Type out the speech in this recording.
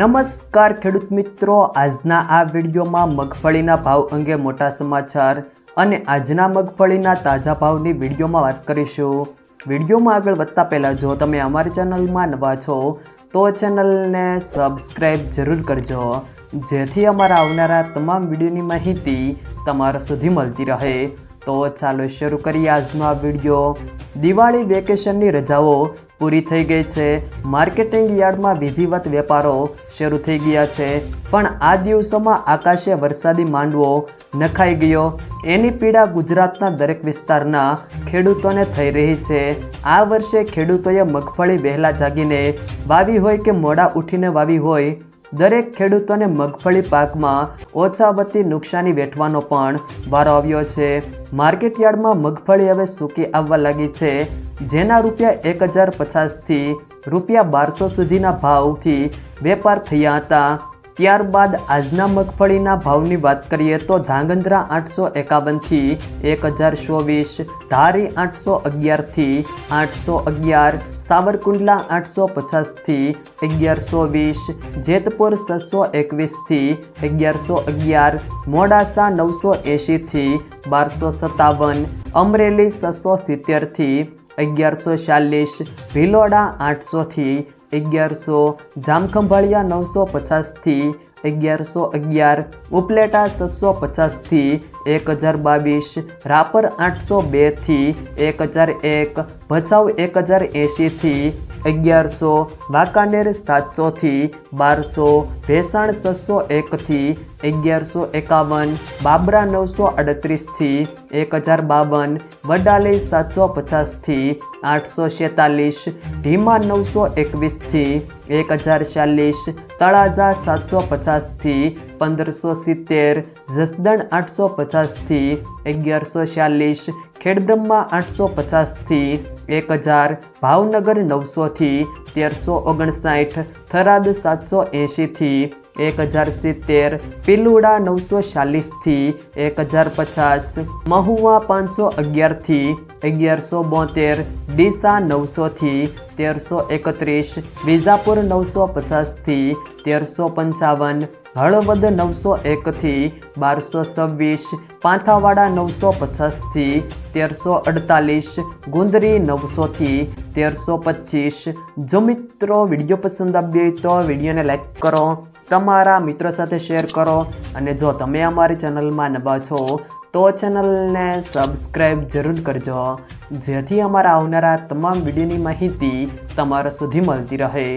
નમસ્કાર ખેડૂત મિત્રો. આજના આ વિડીયોમાં મગફળીના ભાવ અંગે મોટા સમાચાર અને આજના મગફળીના તાજા ભાવની વિડીયોમાં વાત કરીશું. વિડીયોમાં આગળ વધતા પહેલાં જો તમે અમારી ચેનલમાં નવા છો, તો ચેનલને સબસ્ક્રાઈબ જરૂર કરજો. જેથી અમારા આવનારા તમામ વિડીયોની માહિતી તમારા સુધી મળતી રહે. તો ચાલો શરૂ કરીએ આજનો આ વીડિયો. દિવાળી વેકેશનની રજાઓ પૂરી થઈ ગઈ છે. માર્કેટિંગ યાર્ડમાં વિધિવત વેપારો શરૂ થઈ ગયા છે. પણ આ દિવસોમાં આકાશે વરસાદી માંડવો નખાઈ ગયો. એની પીડા ગુજરાતના દરેક વિસ્તારના ખેડૂતોને થઈ રહી છે. આ વર્ષે ખેડૂતોએ મગફળી વહેલા જાગીને વાવી હોય કે મોડા ઉઠીને વાવી હોય દરેક ખેડૂતોને મગફળી પાકમાં ઓછા વત્તી નુકસાની વેઠવાનો પણ વારો આવ્યો છે. માર્કેટ યાર્ડમાં મગફળી હવે સૂકી આવવા લાગી છે. જેના રૂપિયા એક હજાર પચાસથી રૂપિયા બારસો સુધીના ભાવથી વેપાર થયા હતા. ત્યારબાદ આજના મગફળીના ભાવની વાત કરીએ તો ધાંગધ્રા આઠસો એકાવનથી એક હજાર ચોવીસ, ધારી આઠસો અગિયારથી આઠસો અગિયાર, સાવરકુંડલા આઠસો પચાસથી અગિયારસો વીસ, જેતપુર છસો એકવીસથી અગિયારસો અગિયાર મોડાસા નવસો એંશીથી બારસો સત્તાવન, અમરેલી છસો સિત્તેરથી અગિયારસો ચાલીસ, ભિલોડા આઠસોથી અગિયારસો, જામખંભાળિયા નવસો પચાસથી અગિયારસો અગિયાર, ઉપલેટા છસો પચાસથી એક હજાર બાવીસ, રાપર આઠસો બેથી એક હજાર એક, ભચાઉ એક હજાર એંશીથી અગિયારસો, વાંકાનેર સાતસોથી બારસો, ભેસાણ છસો એકથી અગિયારસો એકાવન, બાબરા નવસો અડત્રીસથી એક હજાર બાવન, વડાલી સાતસો પચાસથી આઠસો છેતાલીસ ઢીમા નવસો એકવીસથી એક હજાર ચાલીસ, તળાજા સાતસો પચાસથી પંદરસો સિત્તેર, જસદણ આઠસો પચાસથી અગિયારસો ચાલીસ, ખેડબ્રહ્મા આઠસો પચાસથી એક હજાર, ભાવનગર નવસોથી તેરસો ઓગણસાઠ, થરાદ સાતસો એંશીથી એક હજાર સિત્તેર, પિલુડા નવસો ચાલીસથી એક હજાર પચાસ, મહુવા પાંચસો અગિયારથી અગિયારસો બોતેર, ડીસા નવસોથી તેરસો એકત્રીસ, વિજાપુર નવસો પચાસથી તેરસો પંચાવન હળવદ નવસો એકથી બારસો છવ્વીસ, પાંથાવાડા નવસો પચાસથી તેરસો અડતાલીસ, ગુંદરી નવસોથી તેરસો પચીસ. જો મિત્રો વીડિયો પસંદ આવ્યો હોય તો વિડીયોને લાઈક કરો, તમારા મિત્રો સાથે શેર કરો અને જો તમે અમારી ચેનલમાં નવા છો તો ચેનલને સબસ્ક્રાઈબ જરૂર કરજો, જેથી અમારા આવનારા તમામ વિડીયોની માહિતી તમારા સુધી મળતી રહે.